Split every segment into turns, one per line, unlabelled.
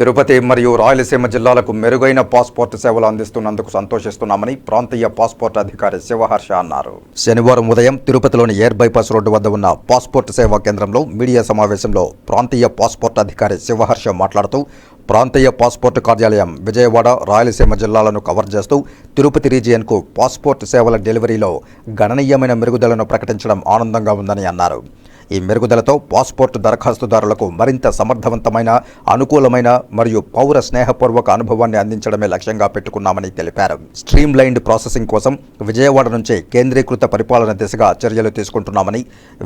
తిరుపతి మరియు రాయలసీమ జిల్లాలకు మెరుగైన పాస్పోర్ట్ సేవలు అందిస్తున్నందుకు సంతోషిస్తున్నామని ప్రాంతీయ పాస్పోర్ట్ అధికారి శివహర్ష అన్నారు. శనివారం ఉదయం తిరుపతిలోని ఎయిర్ బైపాస్ రోడ్డు వద్ద ఉన్న పాస్పోర్ట్ సేవా కేంద్రంలో మీడియా సమావేశంలో ప్రాంతీయ పాస్పోర్ట్ అధికారి శివహర్ష మాట్లాడుతూ ప్రాంతీయ పాస్పోర్ట్ కార్యాలయం విజయవాడ రాయలసీమ జిల్లాలను కవర్ చేస్తూ తిరుపతి రీజియన్కు పాస్పోర్ట్ సేవల డెలివరీలో గణనీయమైన మెరుగుదలను ప్రకటించడం ఆనందంగా ఉందని అన్నారు. ఈ మెరుగుదలతో పాస్పోర్ట్ దరఖాస్తుదారులకు మరింత సమర్థవంతమైన అనుకూలమైన మరియు పౌర స్నేహపూర్వక అనుభవాన్ని అందించడమే లక్ష్యంగా పెట్టుకున్నామని తెలిపారు. స్ట్రీమ్ లైన్డ్ ప్రాసెసింగ్ కోసం విజయవాడ నుంచే కేంద్రీకృత పరిపాలన దిశగా చర్యలు తీసుకుంటున్నామని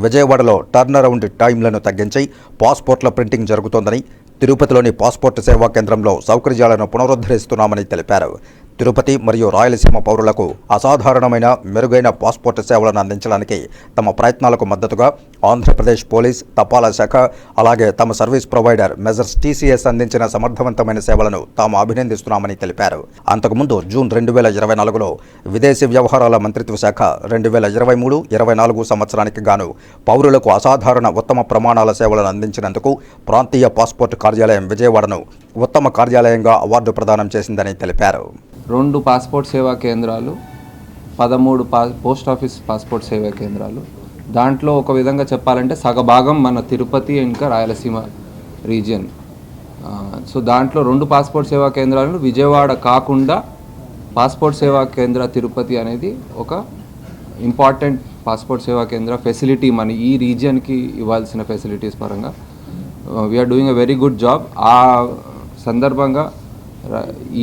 విజయవాడలో టర్న్ అరౌండ్ టైంలను తగ్గించి పాస్పోర్ట్ల ప్రింటింగ్ జరుగుతోందని తిరుపతిలోని పాస్పోర్ట్ సేవా కేంద్రంలో సౌకర్యాలను పునరుద్ధరిస్తున్నామని తెలిపారు. తిరుపతి మరియు రాయలసీమ పౌరులకు అసాధారణమైన మెరుగైన పాస్పోర్ట్ సేవలను అందించడానికి తమ ప్రయత్నాలకు మద్దతుగా ఆంధ్రప్రదేశ్ పోలీస్ తపాలా శాఖ అలాగే తమ సర్వీస్ ప్రొవైడర్ మెజర్స్ టీసీఎస్ అందించిన సమర్థవంతమైన సేవలను తాము అభినందిస్తున్నామని తెలిపారు. అంతకుముందు జూన్ రెండు వేల ఇరవై నాలుగులో విదేశీ వ్యవహారాల మంత్రిత్వ శాఖ రెండు వేల ఇరవై మూడు ఇరవై నాలుగు సంవత్సరానికి గాను పౌరులకు అసాధారణ ఉత్తమ ప్రమాణాల సేవలను అందించినందుకు ప్రాంతీయ పాస్పోర్ట్ కార్యాలయం విజయవాడను ఉత్తమ కార్యాలయంగా అవార్డు ప్రదానం చేసిందని తెలిపారు.
రెండు పాస్పోర్ట్ సేవా కేంద్రాలు పదమూడు పా పోస్ట్ ఆఫీస్ పాస్పోర్ట్ సేవా కేంద్రాలు. దాంట్లో ఒక విధంగా చెప్పాలంటే సగభాగం మన తిరుపతి ఇంకా రాయలసీమ రీజియన్. సో దాంట్లో రెండు పాస్పోర్ట్ సేవా కేంద్రాలను విజయవాడ కాకుండా పాస్పోర్ట్ సేవా కేంద్ర తిరుపతి అనేది ఒక ఇంపార్టెంట్ పాస్పోర్ట్ సేవా కేంద్ర ఫెసిలిటీ మన ఈ రీజియన్కి ఇవ్వాల్సిన ఫెసిలిటీస్ పరంగా. We are doing a very good job ఆ సందర్భంగా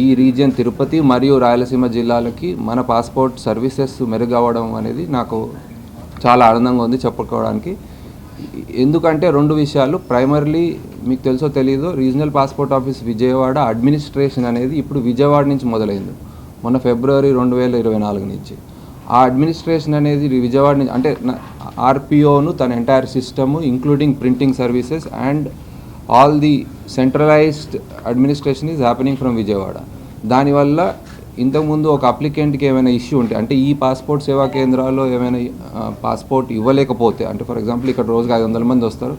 ఈ రీజియన్ తిరుపతి మరియు రాయలసీమ జిల్లాలకి మన పాస్పోర్ట్ సర్వీసెస్ మెరుగవడం అనేది నాకు చాలా ఆనందంగా ఉంది చెప్పుకోవడానికి. ఎందుకంటే రెండు విషయాలు ప్రైమర్లీ మీకు తెలుసో తెలీదో regional passport office Vijayawada administration అనేది ఇప్పుడు విజయవాడ నుంచి మొదలైంది మొన్న ఫిబ్రవరి రెండు వేల ఇరవై నాలుగు నుంచి. ఆ అడ్మినిస్ట్రేషన్ అనేది విజయవాడ నుంచి అంటే ఆర్పిఓను తన entire system including printing services and all the centralised administration is happening from Vijayawada దానివల్ల ఇంతకుముందు ఒక అప్లికెంట్కి ఏమైనా ఇష్యూ ఉంటే అంటే ఈ పాస్పోర్ట్ సేవా కేంద్రాల్లో ఏమైనా పాస్పోర్ట్ ఇవ్వలేకపోతే అంటే ఫర్ ఎగ్జాంపుల్ ఇక్కడ రోజుకి ఐదు వందల మంది వస్తారు.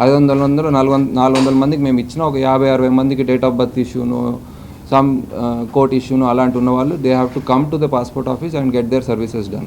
ఐదు వందల మందిలో నాలుగు వంద నాలుగు వందల మందికి మేము ఇచ్చిన ఒక యాభై అరవై మందికి డేట్ ఆఫ్ బర్త్ ఇష్యూను సమ్ కోర్ట్ ఇష్యూను అలాంటి ఉన్న వాళ్ళు they have to come to the passport office and get their services done